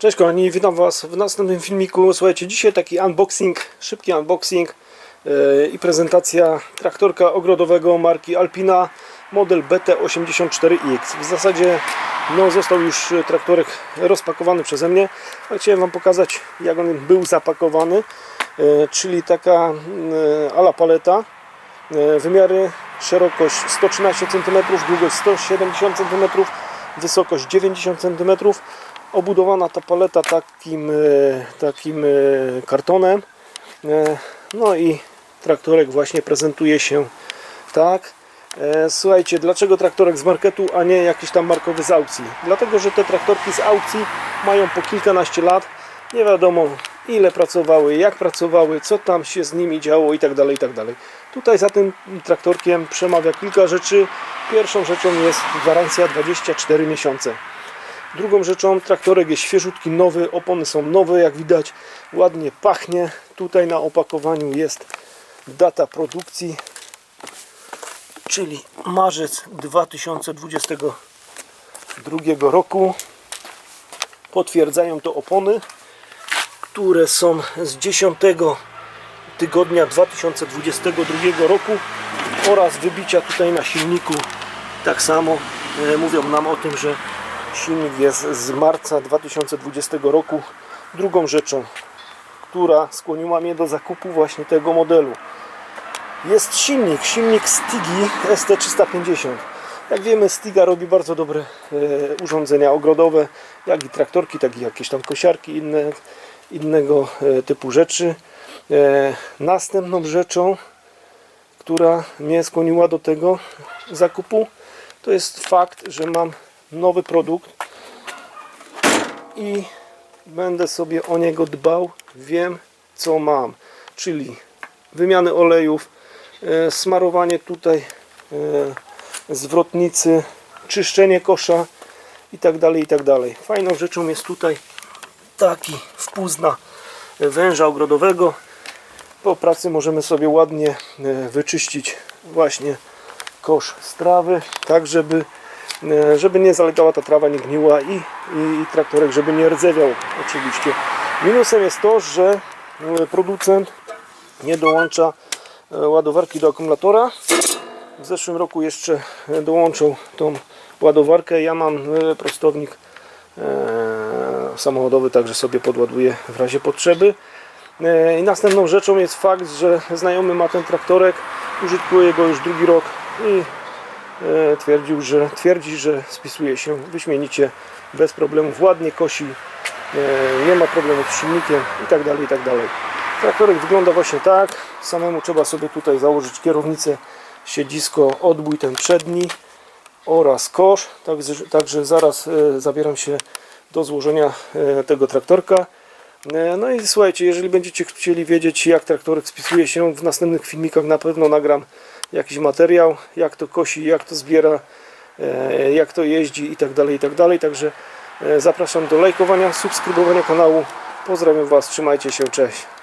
Cześć kochani, witam Was w następnym filmiku. Słuchajcie, dzisiaj taki unboxing, szybki unboxing yy, i prezentacja traktorka ogrodowego marki Alpina model BT84X. W zasadzie no, został już traktorek rozpakowany przeze mnie, chciałem Wam pokazać jak on był zapakowany, yy, czyli taka yy, ala paleta, wymiary szerokość 113 cm, długość 170 cm, wysokość 90 cm obudowana ta paleta takim, e, takim e, kartonem E, no i traktorek właśnie prezentuje się tak słuchajcie, dlaczego traktorek z marketu, a nie jakiś tam markowy z aukcji? Dlatego, że te traktorki z aukcji mają po kilkanaście lat, nie wiadomo ile pracowały, jak pracowały, co tam się z nimi działo i tak dalej, i tak dalej. Tutaj za tym traktorkiem przemawia kilka rzeczy. Pierwszą rzeczą jest gwarancja 24 miesiące. Drugą rzeczą, traktorek jest świeżutki, nowy, opony są nowe, jak widać, ładnie pachnie. Tutaj na opakowaniu jest data produkcji, czyli marzec 2022 roku. Potwierdzają to opony, które są z 10 tygodnia 2022 roku oraz wybicia tutaj na silniku tak samo e, mówią nam o tym, że silnik jest z marca 2020 roku. Drugą rzeczą, która skłoniła mnie do zakupu właśnie tego modelu jest silnik, silnik Stigi ST350. Jak wiemy Stiga robi bardzo dobre e, urządzenia ogrodowe, jak i traktorki, tak i jakieś tam kosiarki, inne, innego e, typu rzeczy. E, następną rzeczą, która mnie skłoniła do tego zakupu, to jest fakt, że mam nowy produkt i będę sobie o niego dbał. Wiem, co mam, czyli wymiany olejów, e, smarowanie tutaj e, zwrotnicy, czyszczenie kosza i tak dalej, i tak dalej. Fajną rzeczą jest tutaj taki wpust na węża ogrodowego. Po pracy możemy sobie ładnie e, wyczyścić właśnie kosz z trawy, tak żeby, żeby nie zalegała ta trawa, nie gniła i, i, i traktorek, żeby nie rdzewiał oczywiście. Minusem jest to, że e, producent nie dołącza e, ładowarki do akumulatora. W zeszłym roku jeszcze e, dołączył tą ładowarkę. Ja mam e, prostownik e, samochodowy, także sobie podładuję w razie potrzeby. E, I następną rzeczą jest fakt, że znajomy ma ten traktorek, użytkuje go już drugi rok i e, twierdził, że, twierdzi, że spisuje się wyśmienicie, bez problemów, ładnie kosi, e, nie ma problemów z silnikiem i tak dalej, i tak. Traktorek wygląda właśnie tak, samemu trzeba sobie tutaj założyć kierownicę, siedzisko, odbój ten przedni oraz kosz, także, także zaraz e, zabieram się do złożenia e, tego traktorka. E, No i słuchajcie, jeżeli będziecie chcieli wiedzieć jak traktorek spisuje się, w następnych filmikach na pewno nagram jakiś materiał, jak to kosi, jak to zbiera, e, jak to jeździ i tak dalej, i tak. Także e, zapraszam do lajkowania, subskrybowania kanału. Pozdrawiam Was, trzymajcie się, cześć.